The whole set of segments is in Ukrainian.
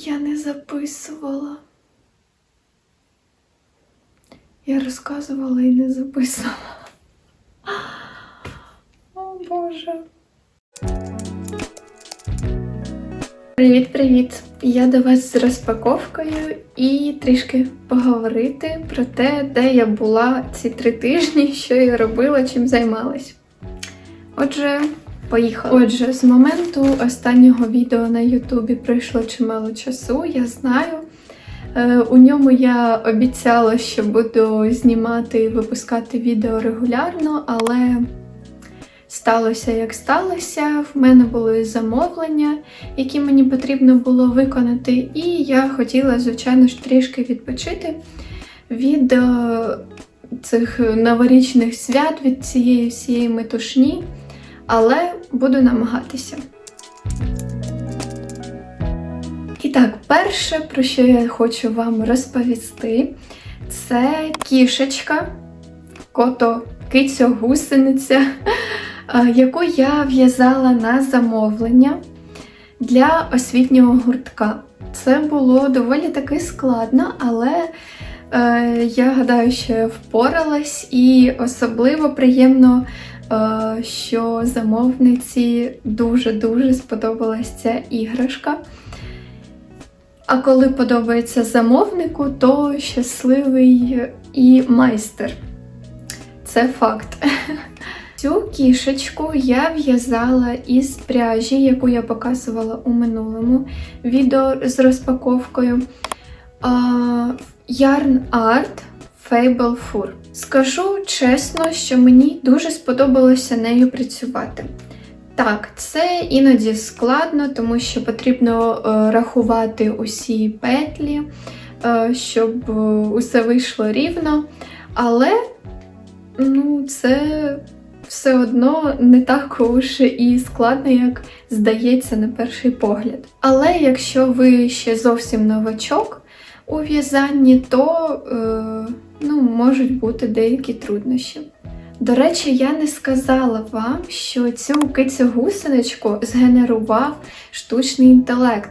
Я не записувала. Я розказувала і не записувала. О Боже. Привіт-привіт! Я до вас з розпаковкою і трішки поговорити про те, де я була ці три тижні, що я робила, чим займалась. Отже, поїхали. Отже, з моменту останнього відео на Ютубі пройшло чимало часу, я знаю. Е, У ньому я обіцяла, що буду знімати і випускати відео регулярно, але сталося як сталося. В мене були замовлення, які мені потрібно було виконати, і я хотіла, звичайно ж, трішки відпочити від е, цих новорічних свят, від цієї всієї метушні, але буду намагатися. І так, перше, про що я хочу вам розповісти, це кішечка, кото киця гусениця, е, яку я в'язала на замовлення для освітнього гуртка. Це було доволі таки складно, але е, я гадаю, що я впоралась, і особливо приємно, що замовниці дуже-дуже сподобалась ця іграшка. А коли подобається замовнику, то щасливий і майстер. Це факт. Цю кішечку я в'язала із пряжі, яку я показувала у минулому відео з розпаковкою. Yarn Art Fable Fur. Скажу чесно, що мені дуже сподобалося нею працювати. Так, це іноді складно, тому що потрібно е, рахувати усі петлі, е, щоб е, усе вийшло рівно. Але ну, це все одно не так уж і складно, як здається на перший погляд. Але якщо ви ще зовсім новачок у в'язанні, то е, ну, можуть бути деякі труднощі. До речі, я не сказала вам, що цю кицю-гусеничку згенерував штучний інтелект.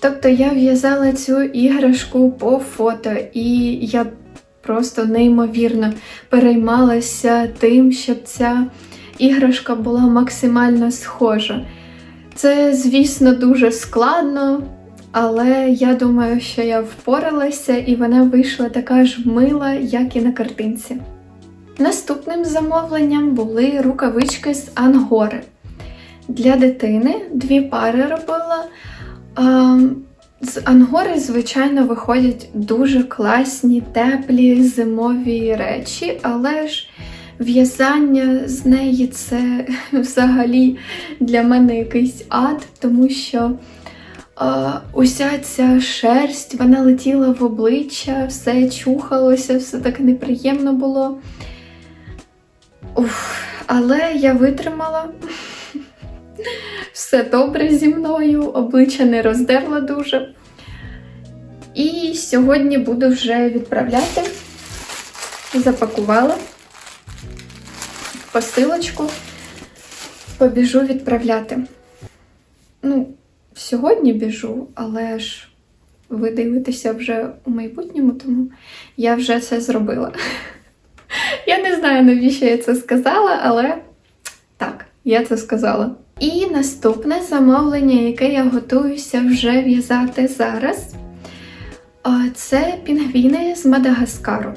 Тобто я в'язала цю іграшку по фото, і я просто неймовірно переймалася тим, щоб ця іграшка була максимально схожа. Це, звісно, дуже складно, але я думаю, що я впоралася і вона вийшла така ж мила, як і на картинці. Наступним замовленням були рукавички з ангори. Для дитини дві пари робила. З ангори, звичайно, виходять дуже класні, теплі зимові речі, але ж в'язання з неї це взагалі для мене якийсь ад, тому що уся ця шерсть вона летіла в обличчя, все чухалося, все так неприємно було. Уф, але я витримала. Все добре зі мною, обличчя не роздерла дуже. І сьогодні буду вже відправляти. Запакувала посилочку, побіжу відправляти. Ну, сьогодні біжу, але ж ви дивитеся вже у майбутньому, тому я вже це зробила. Я не знаю, навіщо я це сказала, але так, я це сказала. І наступне замовлення, яке я готуюся вже в'язати зараз, це пінгвіни з Мадагаскару.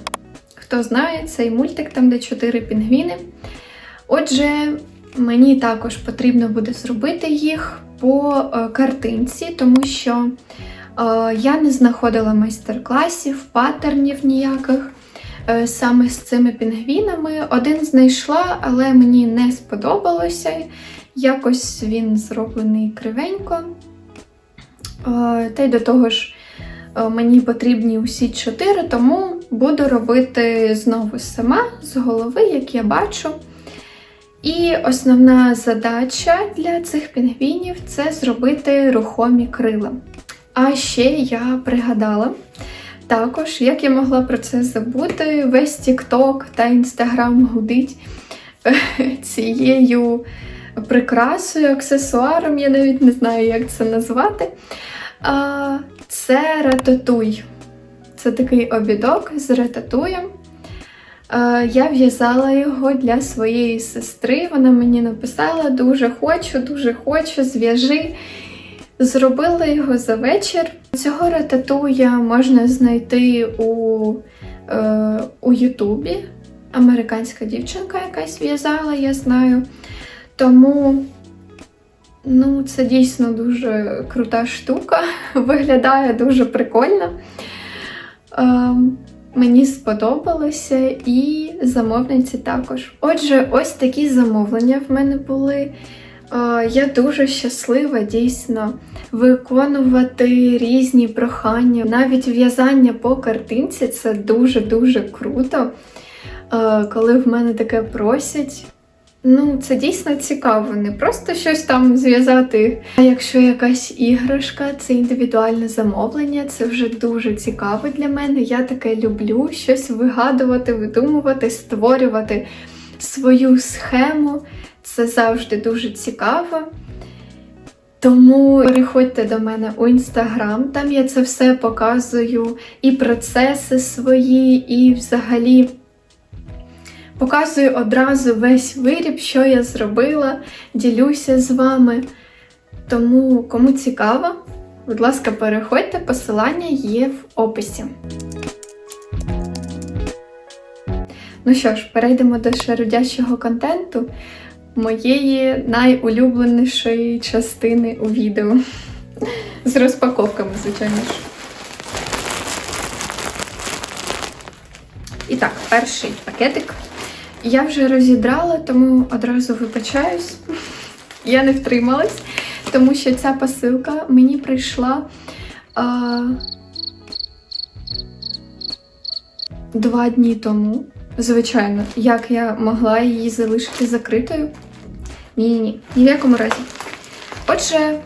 Хто знає, цей мультик там, де чотири пінгвіни. Отже, мені також потрібно буде зробити їх по е, картинці, тому що е, я не знаходила майстер-класів, паттернів ніяких е, саме з цими пінгвінами. Один знайшла, але мені не сподобалося. Якось він зроблений кривенько. Та й до того ж, мені потрібні усі чотири, тому буду робити знову сама з голови, як я бачу. І основна задача для цих пінгвінів це зробити рухомі крила. А ще я пригадала також, як я могла про це забути, весь TikTok та Instagram гудить е, цією прикрасою, аксесуаром, я навіть не знаю, як це назвати. Це рататуй. Це такий обідок з рататуєм. Е, Я в'язала його для своєї сестри. Вона мені написала: дуже хочу, дуже хочу, зв'яжи. Зробила його за вечір. Цього рататуя можна знайти у, е, у Ютубі. Американська дівчинка якась в'язала, я знаю. Тому ну, це дійсно дуже крута штука. Виглядає дуже прикольно. Ем, Мені сподобалося і замовниці також. Отже, ось такі замовлення в мене були. Я дуже щаслива дійсно виконувати різні прохання. Навіть в'язання по картинці це дуже-дуже круто. Коли в мене таке просять. Ну, це дійсно цікаво, не просто щось там зв'язати. А якщо якась іграшка, це індивідуальне замовлення, це вже дуже цікаво для мене. Я таке люблю щось вигадувати, видумувати, створювати свою схему. Це завжди дуже цікаво. Тому переходьте до мене у інстаграм, там я це все показую, і процеси свої, і взагалі. Показую одразу весь виріб, що я зробила, ділюся з вами. Тому, кому цікаво, будь ласка, переходьте, посилання є в описі. Ну що ж, перейдемо до шарудящого контенту моєї найулюбленішої частини у відео. З розпаковками, звичайно ж. І так, перший пакетик. Я вже розідрала, тому одразу вибачаюсь. Я не втрималась, тому що ця посилка мені прийшла а, два дні тому. Звичайно, як я могла її залишити закритою? Ні, ні, в якому разі. Отже,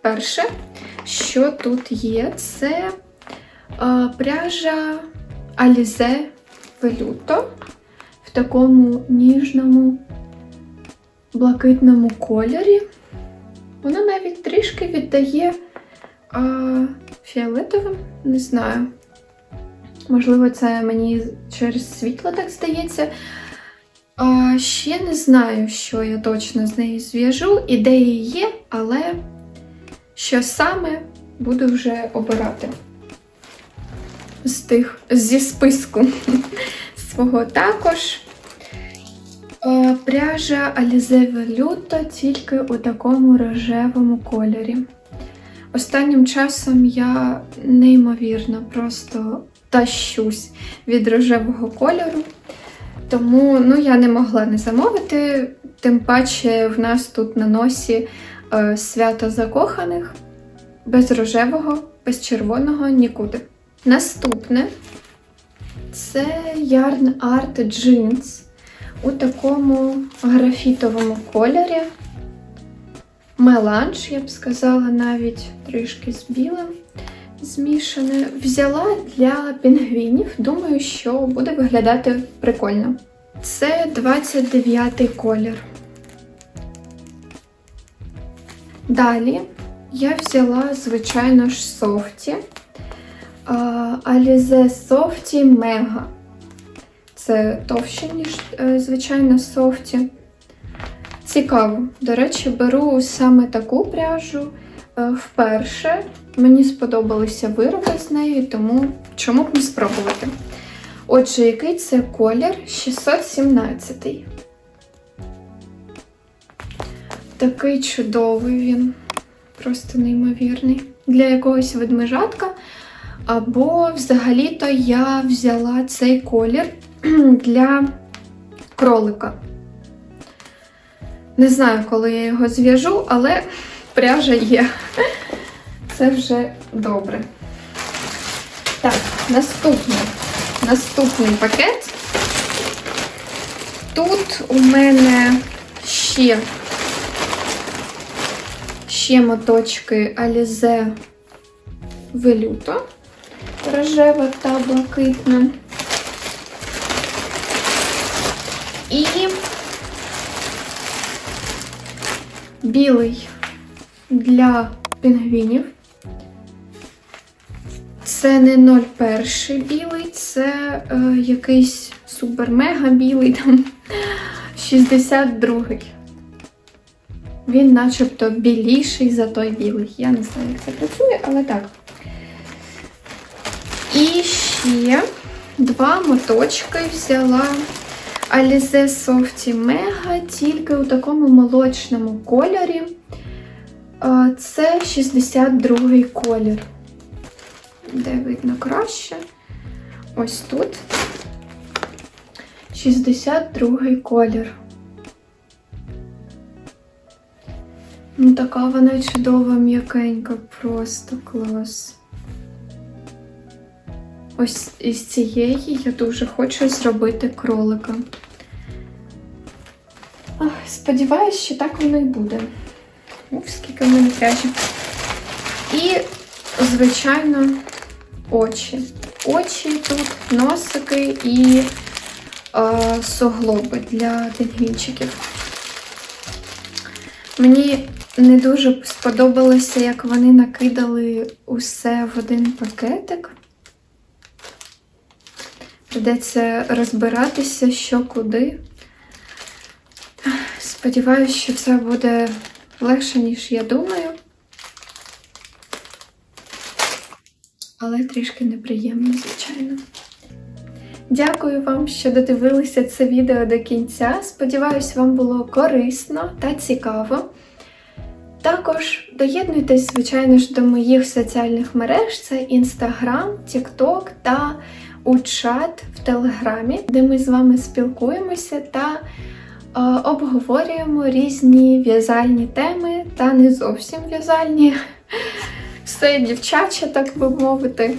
перше, що тут є, це а, пряжа Alize Veluto такому ніжному блакитному кольорі. Вона навіть трішки віддає а, фіолетовим, не знаю. Можливо, це мені через світло так здається. А, ще не знаю, що я точно з нею зв'яжу. Ідеї є, але що саме буду вже обирати з тих зі списку свого також. Е, Пряжа Alize Veluto тільки у такому рожевому кольорі. Останнім часом я неймовірно просто тащусь від рожевого кольору. Тому ну, я не могла не замовити. Тим паче в нас тут на носі е, свято закоханих, без рожевого, без червоного нікуди. Наступне це Yarn Art Jeans у такому графітовому кольорі. Меланж, я б сказала, навіть трішки з білим змішане. Взяла для пінгвінів. Думаю, що буде виглядати прикольно. Це 29 колір. Далі я взяла, звичайно ж, софті. Alize Softy Mega. Це товще, ніж, е, звичайно, софті. Цікаво. До речі, беру саме таку пряжу е, вперше. Мені сподобалися вироби з нею, тому чому б не спробувати. Отже, який це колір? 617. Такий чудовий він, просто неймовірний. Для якогось ведмежатка. Або взагалі-то я взяла цей колір для кролика. Не знаю, коли я його зв'яжу, але пряжа є. Це вже добре. Так, наступний, наступний пакет. Тут у мене ще, ще моточки Alize Veluto рожева та блакитна. І білий для пінгвінів. Це не 01 білий, це е, якийсь супер-мега білий, там 62-й. Він начебто біліший за той білий. Я не знаю, як це працює, але так. І ще два моточки взяла Alize Softy Mega, тільки у такому молочному кольорі. Це 62-й колір. Де видно краще? Ось тут. 62-й колір. Ну, така вона чудова, м'якенька, просто клас. Ось із цієї я дуже хочу зробити кролика. Ах, Сподіваюсь, що так воно і буде. Ух, скільки в мене пряжі. І, звичайно, очі. Очі тут, носики і е, суглоби для пінгвінчиків. Мені не дуже сподобалося, як вони накидали усе в один пакетик. Придеться розбиратися, що куди. Сподіваюсь, що це буде легше, ніж я думаю. Але трішки неприємно, звичайно. Дякую вам, що додивилися це відео до кінця. Сподіваюсь, вам було корисно та цікаво. Також доєднуйтесь, звичайно ж, до моїх соціальних мереж: це Instagram, TikTok та у чат в Телеграмі, де ми з вами спілкуємося та е, обговорюємо різні в'язальні теми, та не зовсім в'язальні. Все дівчаче, так би мовити,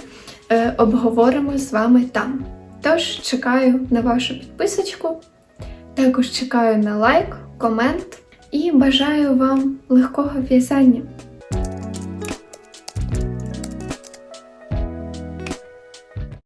е, обговоримо з вами там. Тож чекаю на вашу підписочку, також чекаю на лайк, комент і бажаю вам легкого в'язання.